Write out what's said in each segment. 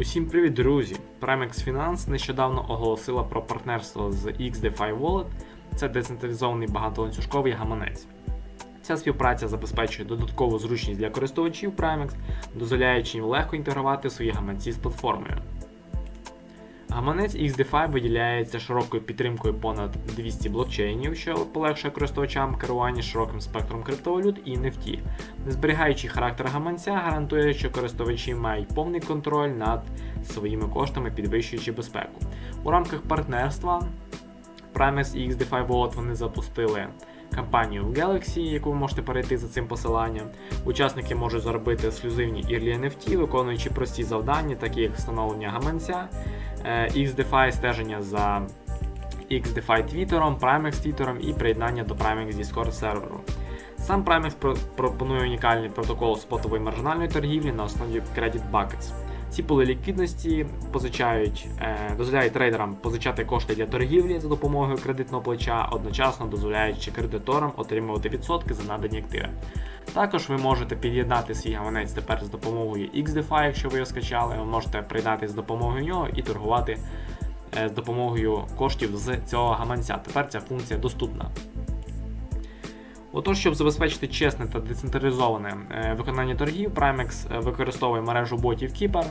Усім привіт, друзі! Primex Finance нещодавно оголосила про партнерство з XDeFi Wallet. Це децентралізований багатоланцюжковий гаманець. Ця співпраця забезпечує додаткову зручність для користувачів Primex, дозволяючи їм легко інтегрувати свої гаманці з платформою. Гаманець XDeFi виділяється широкою підтримкою понад 200 блокчейнів, що полегшує користувачам керування широким спектром криптовалют і NFT. Зберігаючи характер гаманця, гарантує, що користувачі мають повний контроль над своїми коштами, підвищуючи безпеку. У рамках партнерства Primex і XDeFi Wallet вони запустили кампанію в Galaxy, яку ви можете перейти за цим посиланням. Учасники можуть заробити ексклюзивні Early NFT, виконуючи прості завдання, такі як встановлення гаманця, е, XDeFi стеження за XDeFi твіттером, Primex твіттером і приєднання до Primex Discord серверу. Сам Primex пропонує унікальний протокол спотової маржинальної торгівлі на основі Credit Buckets. Ці поли ліквідності позичають, е, дозволяють трейдерам позичати кошти для торгівлі за допомогою кредитного плеча, одночасно дозволяючи кредиторам отримувати відсотки за надані активи. Також ви можете під'єднати свій гаманець тепер з допомогою XDeFi, якщо ви його скачали. Ви можете приєднати з допомогою нього і торгувати е, з допомогою коштів з цього гаманця. Тепер ця функція доступна. Отож, щоб забезпечити чесне та децентралізоване е, виконання торгів, Primex е, використовує мережу ботів Keeper,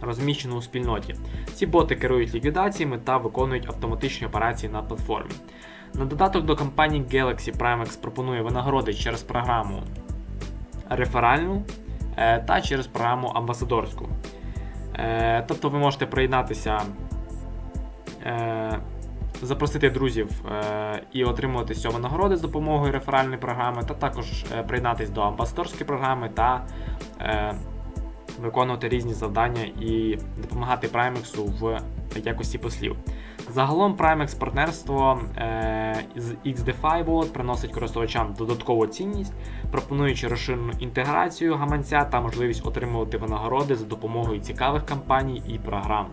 розміщену у спільноті. Ці боти керують ліквідаціями та виконують автоматичні операції на платформі. На додаток до компанії Galaxy Primex пропонує винагороди через програму реферальну е, та через програму амбасадорську. Тобто ви можете приєднатися, запросити друзів е, і отримувати цього нагороди з допомогою реферальної програми, та також е, приєднатися до амбасадорської програми та е, виконувати різні завдання і допомагати Primex в якості послів. Загалом Primex партнерство з XDeFi Wallet приносить користувачам додаткову цінність, пропонуючи розширену інтеграцію гаманця та можливість отримувати винагороди за допомогою цікавих кампаній і програм.